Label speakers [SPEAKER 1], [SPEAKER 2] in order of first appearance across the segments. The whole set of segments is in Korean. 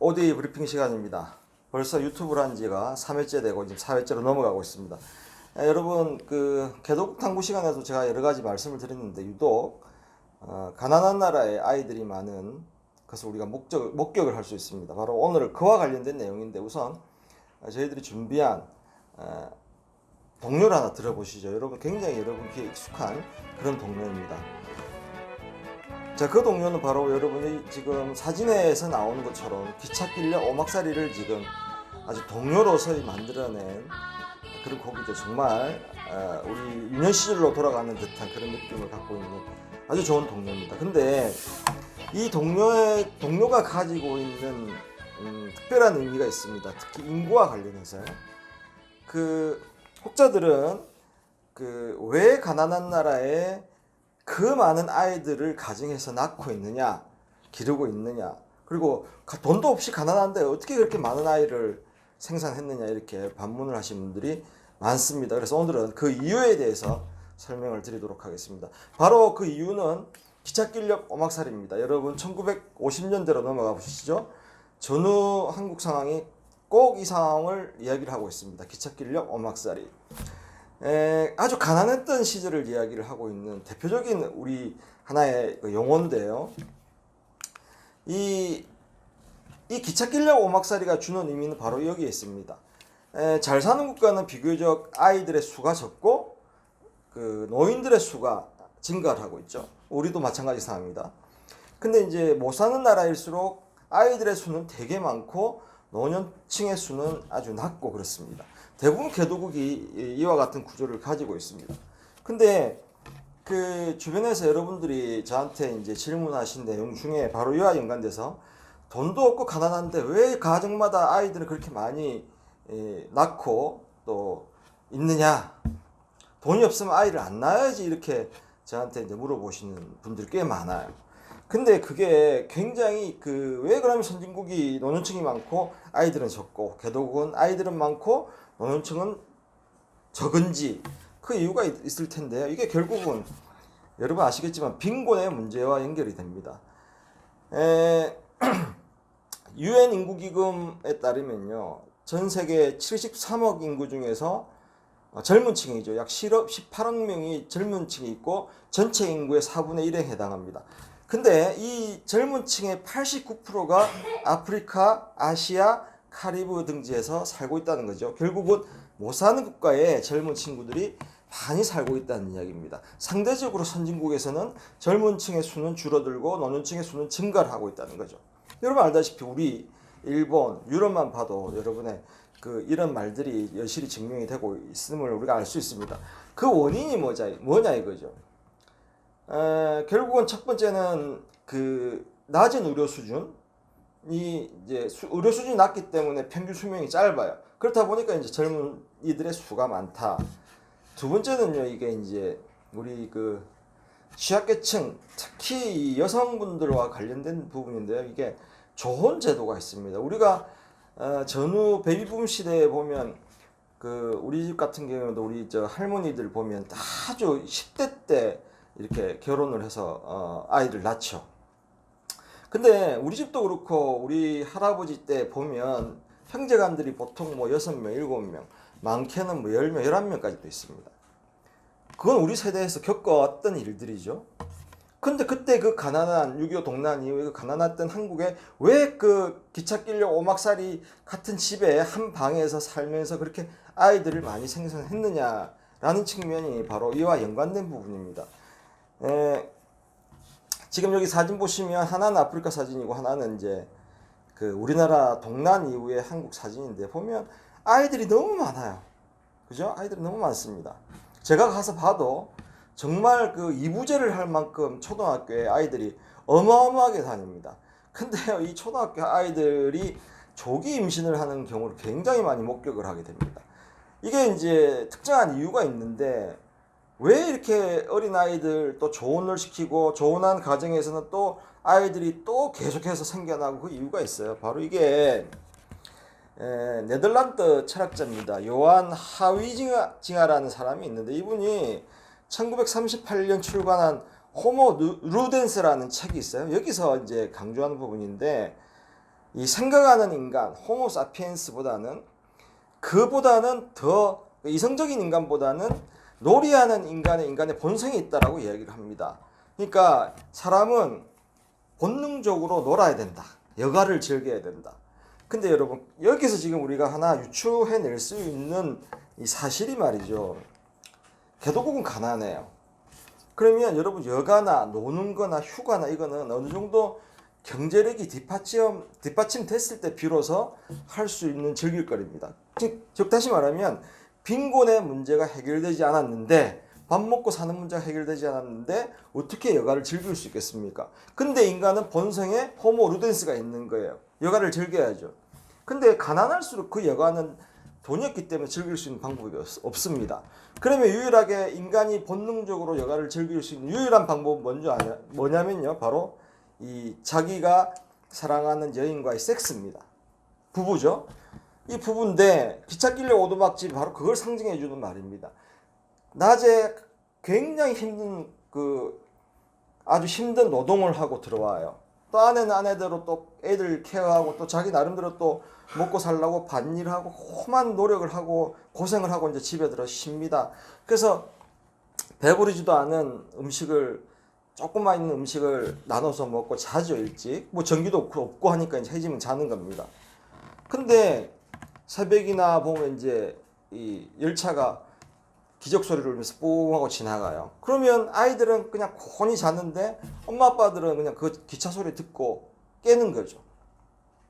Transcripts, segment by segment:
[SPEAKER 1] 오데이 브리핑 시간입니다. 벌써 유튜브를 한 지가 3회째 되고 지금 4회째로 넘어가고 있습니다. 에, 여러분 그 개독 탐구 시간에도 제가 여러 가지 말씀을 드렸는데 유독 어, 가난한 나라에 아이들이 많은 것을 우리가 목적, 목격을 할 수 있습니다. 바로 오늘 그와 관련된 내용인데 우선 어, 저희들이 준비한 어, 동료를 하나 들어보시죠. 여러분 굉장히 여러분 귀에 익숙한 그런 동료입니다. 자, 그 동료는 바로 여러분이 지금 사진에서 나오는 것처럼 기찻길려 오막살이를 지금 아주 동료로서 만들어낸 그런 곡이죠. 정말 어, 우리 유년 시절로 돌아가는 듯한 그런 느낌을 갖고 있는 아주 좋은 동료입니다. 근데 이 동료의 동료가 가지고 있는 음, 특별한 의미가 있습니다. 특히 인구와 관련해서요. 그 혹자들은 그 왜 가난한 나라에 그 많은 아이들을 가정에서 낳고 있느냐, 기르고 있느냐, 그리고 가- 돈도 없이 가난한데 어떻게 그렇게 많은 아이를 생산했느냐 이렇게 반문을 하신 분들이 많습니다. 그래서 오늘은 그 이유에 대해서 설명을 드리도록 하겠습니다. 바로 그 이유는 기찻길력 오막살입니다. 여러분 1950년대로 넘어가 보시죠. 전후 한국 상황이 꼭 이 상황을 이야기를 하고 있습니다. 기찻길력 오막살이. 에, 아주 가난했던 시절을 이야기를 하고 있는 대표적인 우리 하나의 그 용어인데요. 이, 이 기찻길력 오막살이가 주는 의미는 바로 여기에 있습니다. 에, 잘 사는 국가는 비교적 아이들의 수가 적고 그 노인들의 수가 증가를 하고 있죠. 우리도 마찬가지 상황입니다. 근데 이제 못 사는 나라일수록 아이들의 수는 되게 많고 노년층의 수는 아주 낮고 그렇습니다. 대부분 개도국이 이와 같은 구조를 가지고 있습니다. 근데 그 주변에서 여러분들이 저한테 이제 질문하신 내용 중에 바로 이와 연관돼서 돈도 없고 가난한데 왜 가정마다 아이들을 그렇게 많이 예, 낳고 또 있느냐? 돈이 없으면 아이를 안 낳아야지 이렇게 저한테 이제 물어보시는 분들 꽤 많아요. 근데 그게 굉장히 그 왜 그러면 선진국이 노년층이 많고 아이들은 적고 개도국은 아이들은 많고 노년층은 적은지 그 이유가 있- 있을 텐데요. 이게 결국은 여러분 아시겠지만 빈곤의 문제와 연결이 됩니다. 에, 유엔 인구기금에 따르면요. 전 세계 73억 인구 중에서 어, 젊은 층이죠. 약 10억, 18억 명이 젊은 층이 있고 전체 인구의 4분의 1에 해당합니다. 근데 이 젊은 층의 89%가 아프리카, 아시아, 카리브 등지에서 살고 있다는 거죠. 결국은 못 사는 국가에 젊은 친구들이 많이 살고 있다는 이야기입니다. 상대적으로 선진국에서는 젊은 층의 수는 줄어들고 노년 층의 수는 증가를 하고 있다는 거죠. 여러분 알다시피 우리 일본, 유럽만 봐도 여러분의 그 이런 말들이 여실히 증명이 되고 있음을 우리가 알 수 있습니다. 그 원인이 뭐자, 뭐냐 이거죠. 에, 결국은 첫 번째는 그 낮은 의료 수준 이 이제 수- 의료 수준이 낮기 때문에 평균 수명이 짧아요. 그렇다 보니까 이제 젊은 이들의 수가 많다. 두 번째는요 이게 이제 우리 그 취약계층 특히 이 여성분들과 관련된 부분인데요. 이게 좋은 제도가 있습니다. 우리가 어, 전후 베이비붐 시대에 보면 그 우리 집 같은 경우도 우리 저 할머니들 보면 아주 10대 때 이렇게 결혼을 해서 어, 아이를 낳죠. 근데 우리 집도 그렇고 우리 할아버지 때 보면 형제간들이 보통 뭐 6명, 7명, 많게는 뭐 10명, 11명까지도 있습니다. 그건 우리 세대에서 겪어왔던 일들이죠. 근데 그때 그 가난한 6.25 동란 이후에 그 가난했던 한국에 왜 그 기찻길려 오막살이 같은 집에 한 방에서 살면서 그렇게 아이들을 많이 생산했느냐라는 측면이 바로 이와 연관된 부분입니다. 에, 지금 여기 사진 보시면 하나는 아프리카 사진이고 하나는 이제 그 우리나라 동란 이후의 한국 사진인데 보면 아이들이 너무 많아요. 그죠? 아이들이 너무 많습니다. 제가 가서 봐도 정말 그 이부제를 할 만큼 초등학교에 아이들이 어마어마하게 다닙니다. 근데요, 이 초등학교 아이들이 조기 임신을 하는 경우를 굉장히 많이 목격을 하게 됩니다. 이게 이제 특정한 이유가 있는데 왜 이렇게 어린 아이들 또 조언을 시키고 조언한 가정에서는 또 아이들이 또 계속해서 생겨나고 그 이유가 있어요. 바로 이게 에, 네덜란드 철학자입니다. 요한 하위징하라는 사람이 있는데 이분이 1938년 출간한 호모 누- 루덴스라는 책이 있어요. 여기서 이제 강조하는 부분인데 이 생각하는 인간 호모 사피엔스보다는 그보다는 더 이성적인 인간보다는 놀이하는 인간의 인간의 본성이 있다라고 이야기를 합니다. 그러니까 사람은 본능적으로 놀아야 된다. 여가를 즐겨야 된다. 근데 여러분 여기서 지금 우리가 하나 유추해낼 수 있는 이 사실이 말이죠. 개도국은 가난해요. 그러면 여러분 여가나 노는 거나 휴가나 이거는 어느 정도 경제력이 뒷받침 뒷받침 됐을 때 비로소 할 수 있는 즐길 거리입니다. 즉, 즉 다시 말하면 빈곤의 문제가 해결되지 않았는데 밥 먹고 사는 문제가 해결되지 않았는데 어떻게 여가를 즐길 수 있겠습니까? 근데 인간은 본성에 호모 루덴스가 있는 거예요. 여가를 즐겨야죠. 근데 가난할수록 그 여가는 돈이 없기 때문에 즐길 수 있는 방법이 없, 없습니다. 그러면 유일하게 인간이 본능적으로 여가를 즐길 수 있는 유일한 방법은 뭔지 아냐, 뭐냐면요. 바로 이 자기가 사랑하는 여인과의 섹스입니다. 부부죠. 이 부부인데 기차 길려 오두막집이 바로 그걸 상징해 주는 말입니다. 낮에 굉장히 힘든 그 아주 힘든 노동을 하고 들어와요. 또 아내는 아내대로 또 애들 케어하고 또 자기 나름대로 또 먹고 살라고 밭일하고 험한 노력을 하고 고생을 하고 이제 집에 들어 쉽니다. 그래서 배부르지도 않은 음식을 조금만 있는 음식을 나눠서 먹고 자죠 일찍 뭐 전기도 없고 하니까 이제 해지면 자는 겁니다. 근데 새벽이나 보면 이제 이 열차가 기적 소리를 울면서 뽕 하고 지나가요. 그러면 아이들은 그냥 곤히 잤는데 엄마 아빠들은 그냥 그 기차 소리 듣고 깨는 거죠.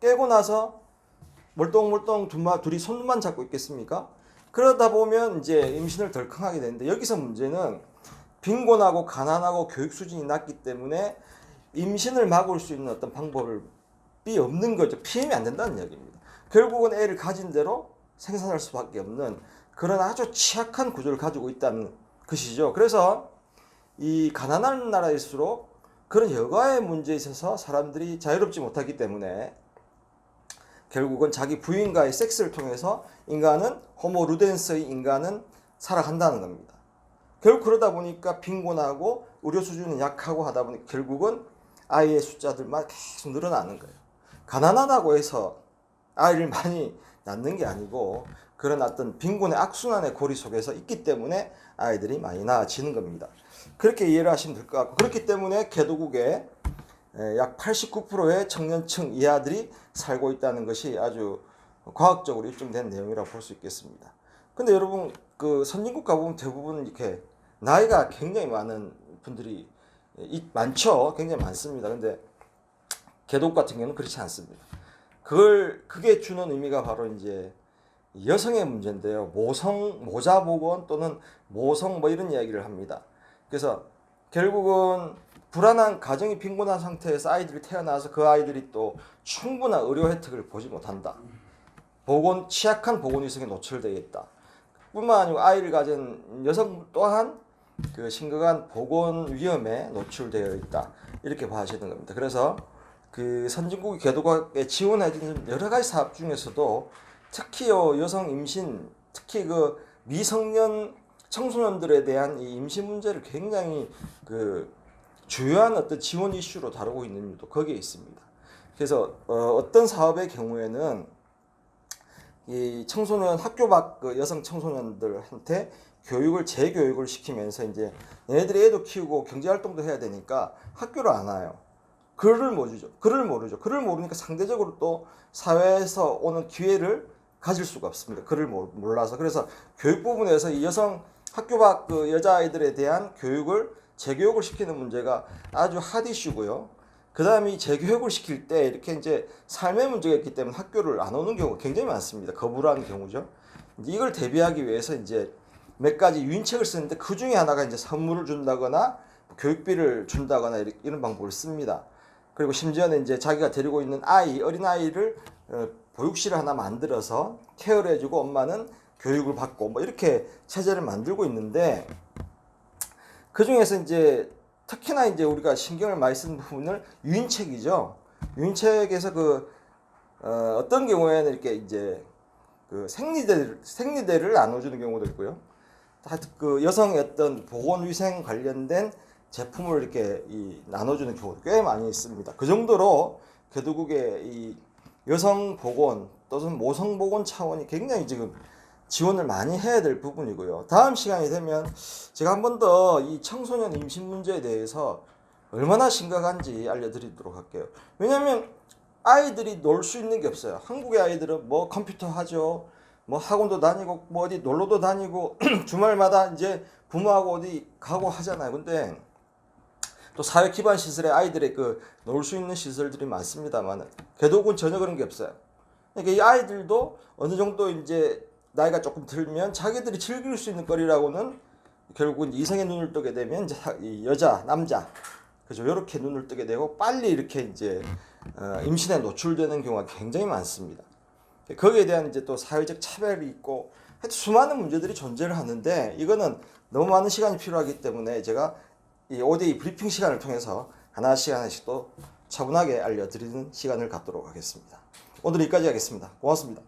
[SPEAKER 1] 깨고 나서 멀뚱멀뚱 둘마, 둘이 손만 잡고 있겠습니까? 그러다 보면 이제 임신을 덜컹하게 되는데 여기서 문제는 빈곤하고 가난하고 교육 수준이 낮기 때문에 임신을 막을 수 있는 어떤 방법이 없는 거죠. 피임이 안 된다는 이야기입니다. 결국은 애를 가진 대로 생산할 수밖에 없는 그런 아주 취약한 구조를 가지고 있다는 것이죠. 그래서 이 가난한 나라일수록 그런 여가의 문제에 있어서 사람들이 자유롭지 못하기 때문에 결국은 자기 부인과의 섹스를 통해서 인간은 호모 루덴스의 인간은 살아간다는 겁니다. 결국 그러다 보니까 빈곤하고 의료 수준이 약하고 하다 보니 결국은 아이의 숫자들만 계속 늘어나는 거예요. 가난하다고 해서 아이를 많이 낳는 게 아니고 그런 어떤 빈곤의 악순환의 고리 속에서 있기 때문에 아이들이 많이 낳아지는 겁니다. 그렇게 이해를 하시면 될 것 같고 그렇기 때문에 개도국에 약 89%의 청년층 이하들이 살고 있다는 것이 아주 과학적으로 입증된 내용이라고 볼 수 있겠습니다. 근데 여러분 그 선진국 가보면 대부분 이렇게 나이가 굉장히 많은 분들이 이- 많죠. 굉장히 많습니다. 근데 개독 같은 경우는 그렇지 않습니다. 그걸 그게 주는 의미가 바로 이제 여성의 문제인데요. 모성 모자보건 또는 모성 뭐 이런 이야기를 합니다. 그래서 결국은 불안한 가정이 빈곤한 상태에서 아이들이 태어나서 그 아이들이 또 충분한 의료 혜택을 보지 못한다. 보건 취약한 보건 위생에 노출되어 있다. 뿐만 아니고 아이를 가진 여성 또한 그 심각한 보건 위험에 노출되어 있다. 이렇게 봐주는 겁니다. 그래서 그 선진국의 개도국에 지원해주는 여러 가지 사업 중에서도 특히요 여성 임신 특히 그 미성년 청소년들에 대한 이 임신 문제를 굉장히 그 주요한 어떤 지원 이슈로 다루고 있는 이유도 거기에 있습니다. 그래서 어, 어떤 사업의 경우에는 이 청소년 학교 밖 그 여성 청소년들한테 교육을 재교육을 시키면서 이제 얘네들이 애도 키우고 경제 활동도 해야 되니까 학교를 안 와요. 글을 모르죠. 글을 모르죠. 글을 모르니까 상대적으로 또 사회에서 오는 기회를 가질 수가 없습니다. 모- 몰라서 그래서 교육 부분에서 이 여성 학교 밖 그 여자아이들에 대한 교육을 재교육을 시키는 문제가 아주 핫 이슈고요. 그 다음에 이 재교육을 시킬 때 이렇게 이제 삶의 문제가 있기 때문에 학교를 안 오는 경우가 굉장히 많습니다. 거부를 하는 경우죠. 이걸 대비하기 위해서 이제 몇 가지 유인책을 쓰는데 그 중에 하나가 이제 선물을 준다거나 교육비를 준다거나 이런 방법을 씁니다. 그리고 심지어는 이제 자기가 데리고 있는 아이, 어린 아이를 어, 보육실을 하나 만들어서 케어를 해주고 엄마는 교육을 받고 뭐 이렇게 체제를 만들고 있는데 그 중에서 이제 특히나 이제 우리가 신경을 많이 쓰는 부분을 유인책이죠. 유인책에서 그 어, 어떤 경우에는 이렇게 이제 그 생리대 생리대를 나눠주는 경우도 있고요. 그 여성의 어떤 보건 위생 관련된 제품을 이렇게 이 나눠주는 경우도 꽤 많이 있습니다. 그 정도로 개도국의 이 여성 보건 또는 모성 보건 차원이 굉장히 지금 지원을 많이 해야 될 부분이고요. 다음 시간이 되면 제가 한 번 더 이 청소년 임신 문제에 대해서 얼마나 심각한지 알려드리도록 할게요. 왜냐하면 아이들이 놀 수 있는 게 없어요. 한국의 아이들은 뭐 컴퓨터 하죠. 뭐 학원도 다니고 뭐 어디 놀러도 다니고 주말마다 이제 부모하고 어디 가고 하잖아요. 근데 또 사회 기반 시설에 아이들의 그 놀 수 있는 시설들이 많습니다만 개독은 전혀 그런 게 없어요. 그러니까 이 아이들도 어느 정도 이제 나이가 조금 들면 자기들이 즐길 수 있는 거리라고는 결국은 이성의 눈을 뜨게 되면 이제 여자 남자 그죠 이렇게 눈을 뜨게 되고 빨리 이렇게 이제 어, 임신에 노출되는 경우가 굉장히 많습니다. 거기에 대한 이제 또 사회적 차별이 있고 수많은 문제들이 존재를 하는데 이거는 너무 많은 시간이 필요하기 때문에 제가 이 5대2 브리핑 시간을 통해서 하나씩 하나씩 또 차분하게 알려드리는 시간을 갖도록 하겠습니다. 오늘 여기까지 하겠습니다. 고맙습니다.